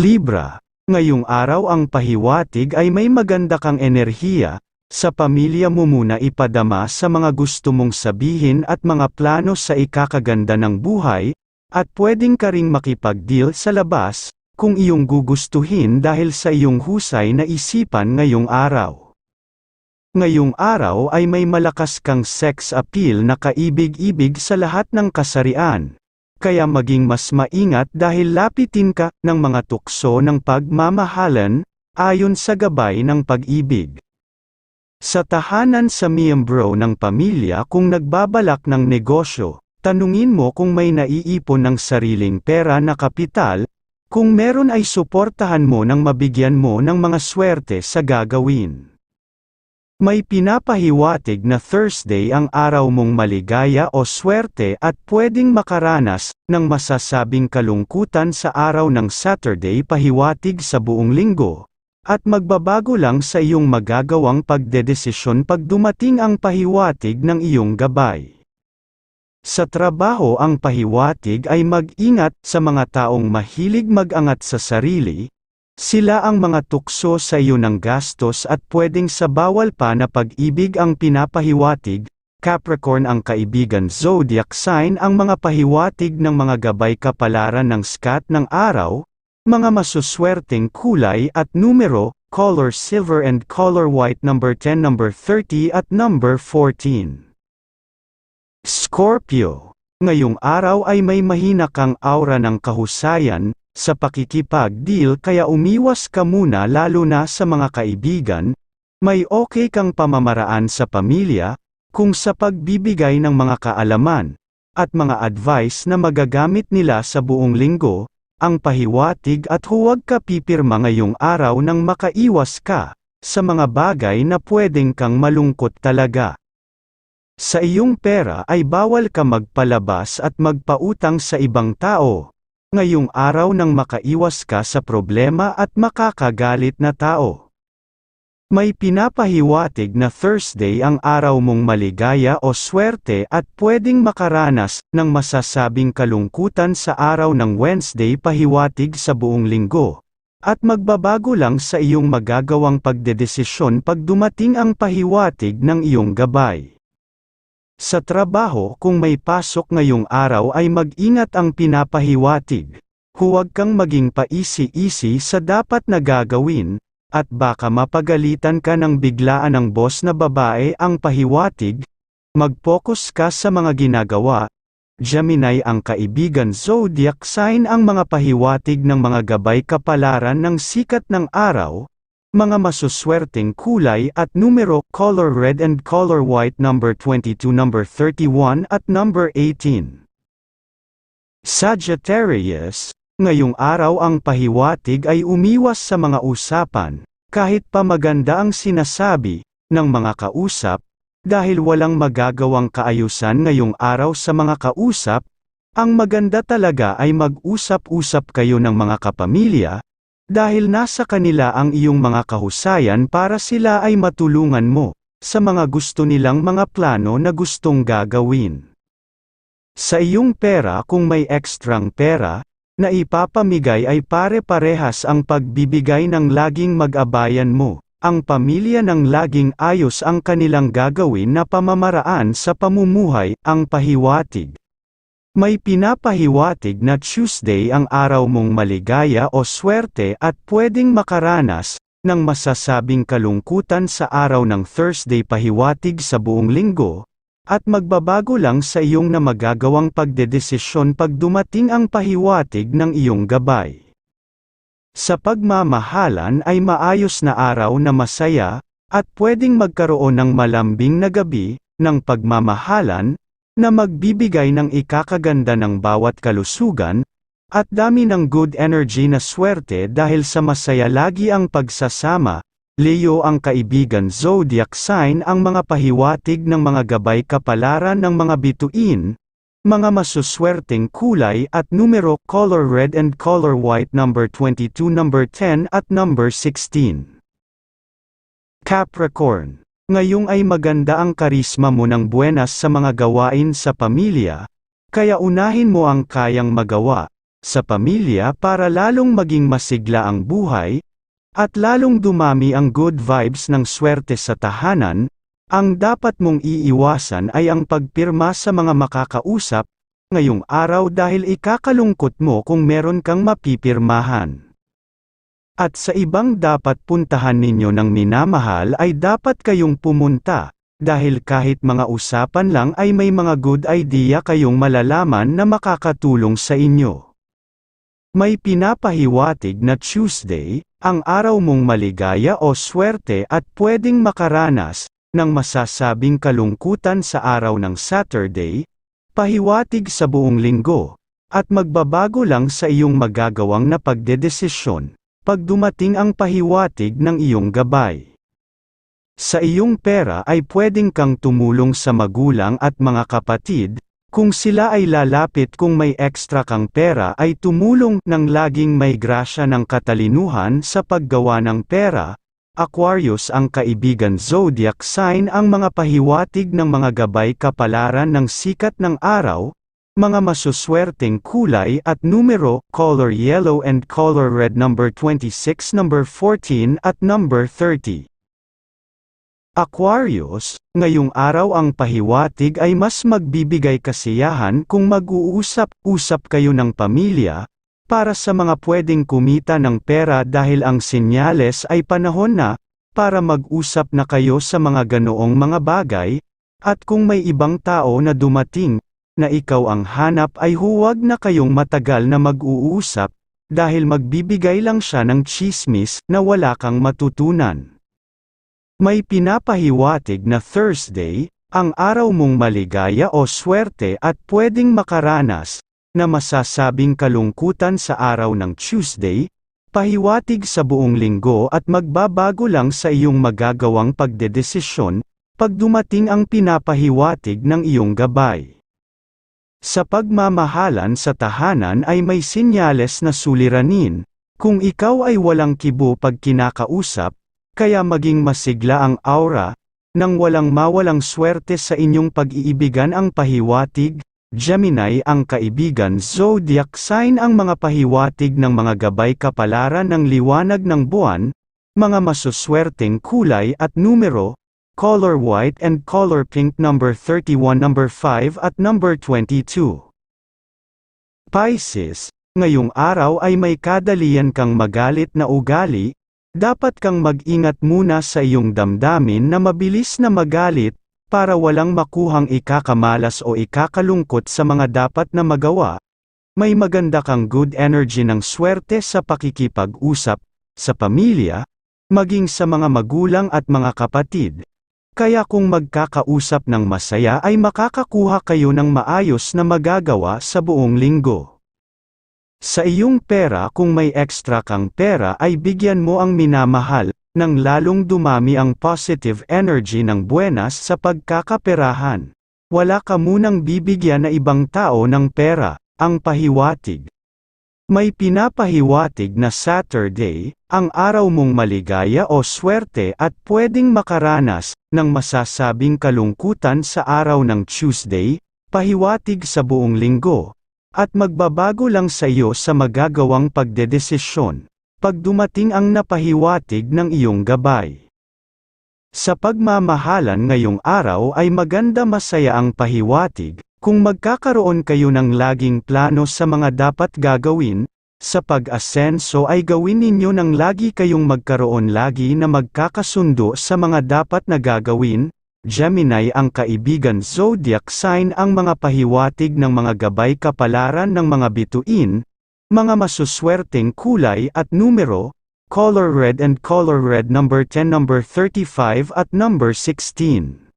Libra, ngayong araw ang pahiwatig ay may maganda kang enerhiya, sa pamilya mo muna ipadama sa mga gusto mong sabihin at mga plano sa ikakaganda ng buhay, at pwedeng ka ring makipag-deal sa labas, kung iyong gugustuhin dahil sa iyong husay na isipan ngayong araw. Ngayong araw ay may malakas kang sex appeal na kaibig-ibig sa lahat ng kasarian, kaya maging mas maingat dahil lapitin ka ng mga tukso ng pagmamahalan, ayon sa gabay ng pag-ibig. Sa tahanan sa miyembro ng pamilya kung nagbabalak ng negosyo, tanungin mo kung may naiipon ng sariling pera na kapital, kung meron ay suportahan mo nang mabigyan mo ng mga swerte sa gagawin. May pinapahiwatig na Thursday ang araw mong maligaya o swerte at pwedeng makaranas ng masasabing kalungkutan sa araw ng Saturday pahiwatig sa buong linggo, at magbabago lang sa iyong magagawang pagdedesisyon pag dumating ang pahiwatig ng iyong gabay. Sa trabaho ang pahiwatig ay mag-ingat sa mga taong mahilig mag-angat sa sarili, sila ang mga tukso sa iyo ng gastos at pwedeng sa bawal pa na pag-ibig ang pinapahiwatig, Capricorn ang kaibigan zodiac sign ang mga pahiwatig ng mga gabay kapalaran ng skat ng araw, mga masuswerteng kulay at numero, color silver and color white number 10 number 30 at number 14. Scorpio, ngayong araw ay may mahina kang aura ng kahusayan, sa pakikipag-deal kaya umiwas ka muna lalo na sa mga kaibigan, may okay kang pamamaraan sa pamilya, kung sa pagbibigay ng mga kaalaman, at mga advice na magagamit nila sa buong linggo, ang pahiwatig at huwag ka pipirma ngayong araw nang makaiwas ka, sa mga bagay na pwedeng kang malungkot talaga. Sa iyong pera ay bawal ka magpalabas at magpautang sa ibang tao, ngayong araw nang makaiwas ka sa problema at makakagalit na tao. May pinapahiwatig na Thursday ang araw mong maligaya o swerte at pwedeng makaranas ng masasabing kalungkutan sa araw ng Wednesday pahiwatig sa buong linggo. At magbabago lang sa iyong magagawang pagdedesisyon pag dumating ang pahiwatig ng iyong gabay. Sa trabaho kung may pasok ngayong araw ay mag-ingat ang pinapahiwatig. Huwag kang maging paisi-isi sa dapat na gagawin, at baka mapagalitan ka ng biglaan ng boss na babae ang pahiwatig. Mag-focus ka sa mga ginagawa. Gemini ang kaibigan zodiac sign ang mga pahiwatig ng mga gabay kapalaran ng sikat ng araw, mga masuswerteng kulay at numero, color red and color white number 22 number 31 at number 18. Sagittarius, ngayong araw ang pahiwatig ay umiwas sa mga usapan, kahit pa maganda ang sinasabi, ng mga kausap, dahil walang magagawang kaayusan ngayong araw sa mga kausap, ang maganda talaga ay mag-usap-usap kayo ng mga kapamilya, dahil nasa kanila ang iyong mga kahusayan para sila ay matulungan mo, sa mga gusto nilang mga plano na gustong gagawin. Sa iyong pera kung may ekstrang pera, na ipapamigay ay pare-parehas ang pagbibigay ng laging mag-abayan mo, ang pamilya ng laging ayos ang kanilang gagawin na pamamaraan sa pamumuhay, ang pahiwatig. May pinapahiwatig na Tuesday ang araw mong maligaya o swerte at pwedeng makaranas ng masasabing kalungkutan sa araw ng Thursday pahiwatig sa buong linggo, at magbabago lang sa iyong na magagawang pagdedesisyon pag dumating ang pahiwatig ng iyong gabay. Sa pagmamahalan ay maayos na araw na masaya, at pwedeng magkaroon ng malambing na gabi, ng pagmamahalan, na magbibigay ng ikakaganda ng bawat kalusugan, at dami ng good energy na swerte dahil sa masaya lagi ang pagsasama, Leo ang kaibigan zodiac sign ang mga pahiwatig ng mga gabay kapalaran ng mga bituin, mga masuswerteng kulay at numero color red and color white number 22 number 10 at number 16. Capricorn Ngayong ay maganda ang karisma mo ng buenas sa mga gawain sa pamilya, kaya unahin mo ang kayang magawa, sa pamilya para lalong maging masigla ang buhay, at lalong dumami ang good vibes ng swerte sa tahanan, ang dapat mong iiwasan ay ang pagpirma sa mga makakausap, ngayong araw dahil ikakalungkot mo kung meron kang mapipirmahan. At sa ibang dapat puntahan ninyo ng minamahal ay dapat kayong pumunta, dahil kahit mga usapan lang ay may mga good idea kayong malalaman na makakatulong sa inyo. May pinapahiwatig na Tuesday, ang araw mong maligaya o swerte at pwedeng makaranas, ng masasabing kalungkutan sa araw ng Saturday, pahiwatig sa buong linggo, at magbabago lang sa iyong magagawang na pagdedesisyon, pag dumating ang pahiwatig ng iyong gabay. Sa iyong pera ay pwedeng kang tumulong sa magulang at mga kapatid, kung sila ay lalapit kung may extra kang pera ay tumulong ng laging may grasya ng katalinuhan sa paggawa ng pera. Aquarius ang kaibigan zodiac sign ang mga pahiwatig ng mga gabay kapalaran ng sikat ng araw, mga masuswerteng kulay at numero, color yellow and color red number 26, number 14 at number 30. Aquarius, ngayong araw ang pahiwatig ay mas magbibigay kasiyahan kung mag-uusap-usap kayo ng pamilya, para sa mga pwedeng kumita ng pera dahil ang senyales ay panahon na, para mag-usap na kayo sa mga ganoong mga bagay, at kung may ibang tao na dumating, na ikaw ang hanap ay huwag na kayong matagal na mag-uusap, dahil magbibigay lang siya ng chismis na wala kang matutunan. May pinapahiwatig na Thursday, ang araw mong maligaya o swerte at pwedeng makaranas, na masasabing kalungkutan sa araw ng Tuesday, pahiwatig sa buong linggo at magbabago lang sa iyong magagawang pagdedesisyon, pag dumating ang pinapahiwatig ng iyong gabay. Sa pagmamahalan sa tahanan ay may sinyales na suliranin, kung ikaw ay walang kibo pag kinakausap, kaya maging masigla ang aura, nang walang mawalang swerte sa inyong pag-iibigan ang pahiwatig, Gemini ang kaibigan zodiac sign ang mga pahiwatig ng mga gabay kapalaran ng liwanag ng buwan, mga masuswerteng kulay at numero, color white and color pink number 31 number 5 at number 22. Pisces, ngayong araw ay may kadalian kang magalit na ugali, dapat kang mag-ingat muna sa iyong damdamin na mabilis na magalit, para walang makuhang ikakamalas o ikakalungkot sa mga dapat na magawa. May maganda kang good energy ng swerte sa pakikipag-usap, sa pamilya, maging sa mga magulang at mga kapatid. Kaya kung magkakausap ng masaya ay makakakuha kayo ng maayos na magagawa sa buong linggo. Sa iyong pera kung may extra kang pera ay bigyan mo ang minamahal, nang lalong dumami ang positive energy ng buenas sa pagkakaperahan. Wala ka munang bibigyan na ibang tao ng pera, ang pahiwatig. May pinapahiwatig na Saturday, ang araw mong maligaya o swerte at pwedeng makaranas, ng masasabing kalungkutan sa araw ng Tuesday, pahiwatig sa buong linggo, at magbabago lang sa iyo sa magagawang pagdedesisyon, pag dumating ang napahiwatig ng iyong gabay. Sa pagmamahalan ngayong araw ay maganda masaya ang pahiwatig, kung magkakaroon kayo ng laging plano sa mga dapat gagawin, sa pag-asenso ay gawin ninyo ng lagi kayong magkaroon lagi na magkakasundo sa mga dapat na gagawin, Gemini ang kaibigan zodiac sign ang mga pahiwatig ng mga gabay kapalaran ng mga bituin, mga masuswerteng kulay at numero, color red and color red number 10 number 35 at number 16.